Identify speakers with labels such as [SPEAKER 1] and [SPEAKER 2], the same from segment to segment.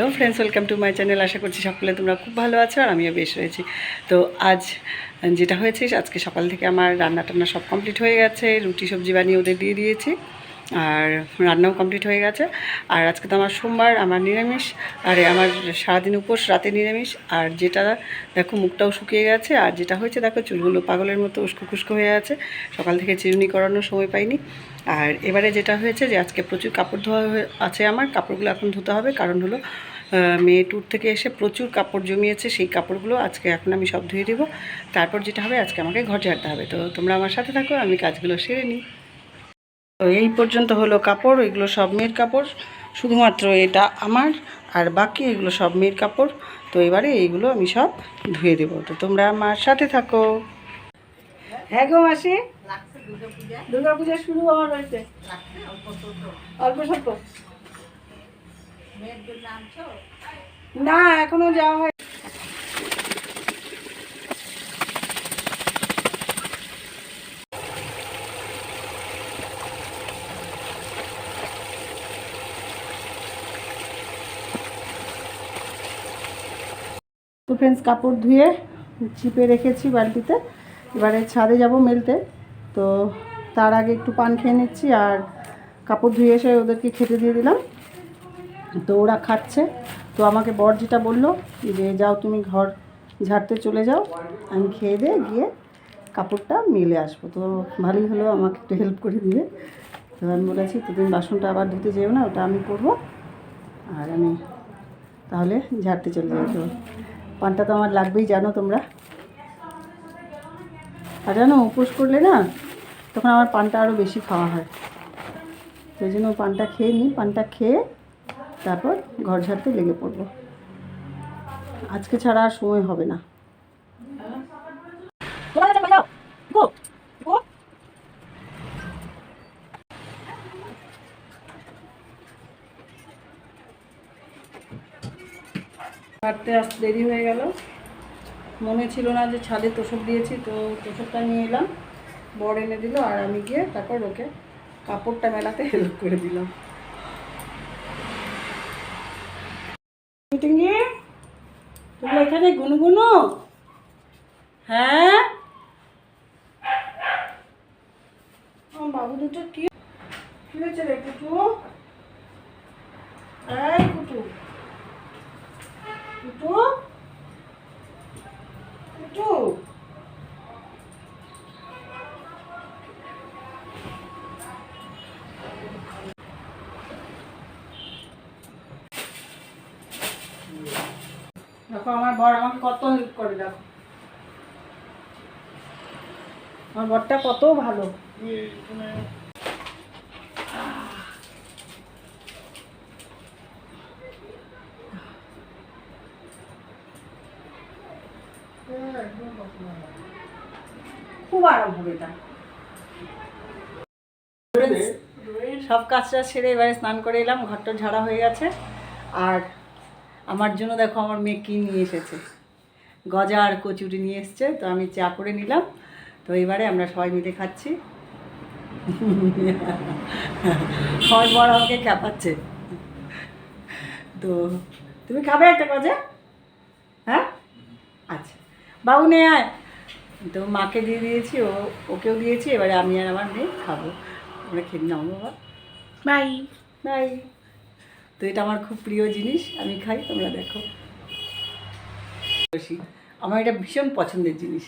[SPEAKER 1] Hello friends, welcome to my channel. আশা করছি সকলে তোমরা খুব ভালো আছো আর আমিও বেশ রয়েছি। তো আজ যেটা হয়েছে, আজকে সকাল থেকে আমার রান্না টান্না সব কমপ্লিট হয়ে গেছে। রুটি, সবজি বানিয়ে ওদের দিয়ে দিয়েছি। আর রান্নাও কমপ্লিট হয়ে গেছে। আর আজকে তো আমার সোমবার, আমার নিরামিষ, আর আমার সারাদিন উপোস, রাতে নিরামিষ, আর যেটা দেখো মুখটাও শুকিয়ে গেছে, আর যেটা হয়েছে দেখো চুলগুলো পাগলের মতো উস্কো খুস্কো হয়ে আছে, সকাল থেকে চিরুনি করানোর সময় পাইনি। আর এবারে যেটা হয়েছে যে আজকে প্রচুর কাপড় ধোয়া আছে আমার, কাপড়গুলো এখন ধুতে হবে, কারণ হলো মেয়ে ট্যুর থেকে এসে প্রচুর কাপড় জমিয়েছে, সেই কাপড়গুলো আজকে এখন আমি সব ধুয়ে দেবো। তারপর যেটা হবে, আজকে আমাকে ঘর ঝাড়তে হবে। তো তোমরা আমার সাথে থাকো, আমি কাজগুলো সেরে নিই। তো এই পর্যন্ত হলো কাপড়, এগুলো সব মেয়ের কাপড়। শুধুমাত্র এটা আমার, আর বাকি এগুলো সব মেয়ের কাপড়। তো এবারে এইগুলো আমি সব ধুয়ে দেবো। তো তোমরা আমার সাথে থাকো। হ্যাঁ গো মাসি? দুর্গা পূজা শুরু আমার বাড়িতে অল্প স্বল্প। না, এখনও যাওয়া হয় তো ফ্রেন্ডস কাপড় ধুয়ে চিপে রেখেছি বালতিতে। এবারে ছাদে যাব মেলতে। তো তার আগে একটু পান খেয়ে নিচ্ছি আর কাপড় ধুয়ে এসে ওদেরকে খেতে দিয়ে দিলাম। তো ওরা খাচ্ছে। তো আমাকে বর যেটা বলল যে, যাও তুমি ঘর ঝাড়তে চলে যাও। আমি খেয়ে দিয়ে গিয়ে কাপড়টা মেলে আসব। তো ভালোই হলো, আমাকে একটু হেল্প করে দিয়ে তো আমি বলেছি, তো তুমি বাসনটা আবার ধুতে যেও না, ওটা আমি করব। আর আমি তাহলে ঝাড়তে চলে যাই তো। পানটা তো আমার লাগবেই, জানো তোমরা? আর জানো, উপোস করলে না, তখন আমার পানটা আরও বেশি খাওয়া হয়। সেই জন্য পানটা খেয়ে নিই, পানটা খেয়ে তারপর ঘর ঝাড়তে লেগে পড়ব। আজকে ছাড়া আর সময় হবে না। হাঁটতে আসতে দেরি হয়ে গেল। মনে ছিল না যে ছাদে তোষক দিয়েছি, তো তোষকটা নিয়ে এলাম। বর এনে দিল আর আমি গিয়ে তারপর ওকে কাপড়টা মেলাতে হেল্প করে দিলাম। মিটিংয়ে? তুমি এখানে গুনগুনো হ্যাঁ? বাবু দুটো কি? হয়েছে রে কুটু এই কুটু কুটু কুটু দেখো আমার বর আমাকে কত হেল্প করে দেখো। আমার বরটা কত ভালো। খুব আরাম হবে এটা। সব কাজটা সেরে এবারে স্নান করে এলাম, ঘরটা ঝাড়া হয়ে গেছে। আর আমার জন্য দেখো আমার মেয়ে কী নিয়ে এসেছে। গজা আর কচুরি নিয়ে এসছে, তো আমি চা করে নিলাম। তো এবারে আমরা সবাই মিলে খাচ্ছি। সবাই বড় আমাকে ক্যাপাচ্ছে তো তুমি খাবে একটা গজা? বাবু নে আয়। তো মাকে দিয়ে দিয়েছি ও ওকেও দিয়েছি এবারে আমি আর আমার মেয়ে খাব। আমরা খেয়ে নাও বাবা।
[SPEAKER 2] বাই।
[SPEAKER 1] বাই। তো এটা আমার খুব প্রিয় জিনিস আমি খাই তোমরা দেখো। আমার এটা ভীষণ পছন্দের জিনিস।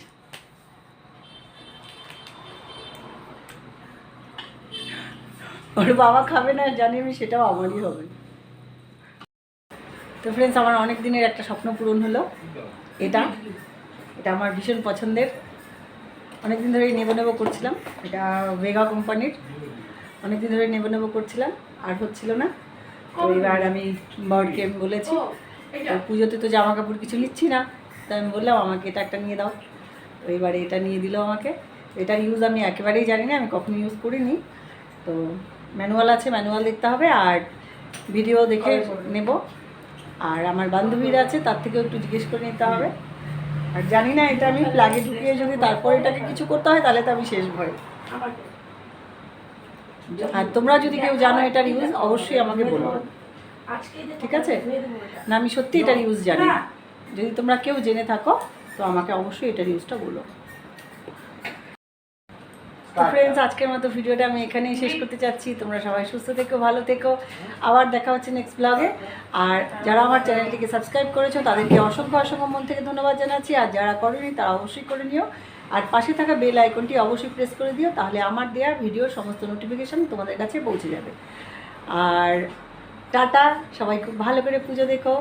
[SPEAKER 1] ওর বাবা খাবে না জানি আমি সেটাও আমারই হবে। তো ফ্রেন্ডস আমার অনেক দিনের একটা স্বপ্ন পূরণ হলো। এটা। এটা আমার ভীষণ পছন্দের। অনেক দিন ধরেই নেব নেব করছিলাম। এটা ভেগা কোম্পানির। অনেক দিন ধরে নেব নেব করছিলাম আর হচ্ছিল না। তো এবার আমি বরকে আমি বলেছি পুজোতে তো জামা কাপড় কিছু নিচ্ছি না তাই আমি বললাম আমাকে এটা একটা নিয়ে দাও। তো এবারে এটা নিয়ে দিল আমাকে। এটার ইউজ আমি একেবারেই জানি না আমি কখনো ইউজ করিনি। তো ম্যানুয়াল আছে ম্যানুয়াল দেখতে হবে আর ভিডিও দেখে নেব। আর আমার বান্ধবীরা আছে তার থেকেও একটু জিজ্ঞেস করে নিতে হবে। আর জানি না, এটা আমি প্লাগে ঢুকিয়ে যদি তারপর এটাকে কিছু করতে হয়, তাহলে তো আমি শেষ ভয়। আর তোমরা যদি কেউ জানো এটার ইউজ অবশ্যই আমাকে বলো। ঠিক আছে? না, আমি সত্যি এটার ইউজ জানি। যদি তোমরা কেউ জেনে থাকো, তো আমাকে অবশ্যই এটার ইউজটা বলো। তো ফ্রেন্ডস আজকের মতো ভিডিওটা আমি এখানেই শেষ করতে চাচ্ছি তোমরা সবাই সুস্থ থেকো, ভালো থেকো। আবার দেখা হচ্ছে নেক্সট ব্লগে আর যারা আমার চ্যানেলটিকে সাবস্ক্রাইব করেছ, তাদেরকে অসংখ্য অসংখ্য মন থেকে ধন্যবাদ জানাচ্ছি। আর যারা করেনি, তারা অবশ্যই করে নিও। আর পাশে থাকা বেল আইকনটি অবশ্যই প্রেস করে দিও, তাহলে আমার দেওয়া ভিডিওর সমস্ত নোটিফিকেশান তোমাদের কাছে পৌঁছে যাবে। আর টাটা, সবাই খুব ভালো করে পুজো দেখো।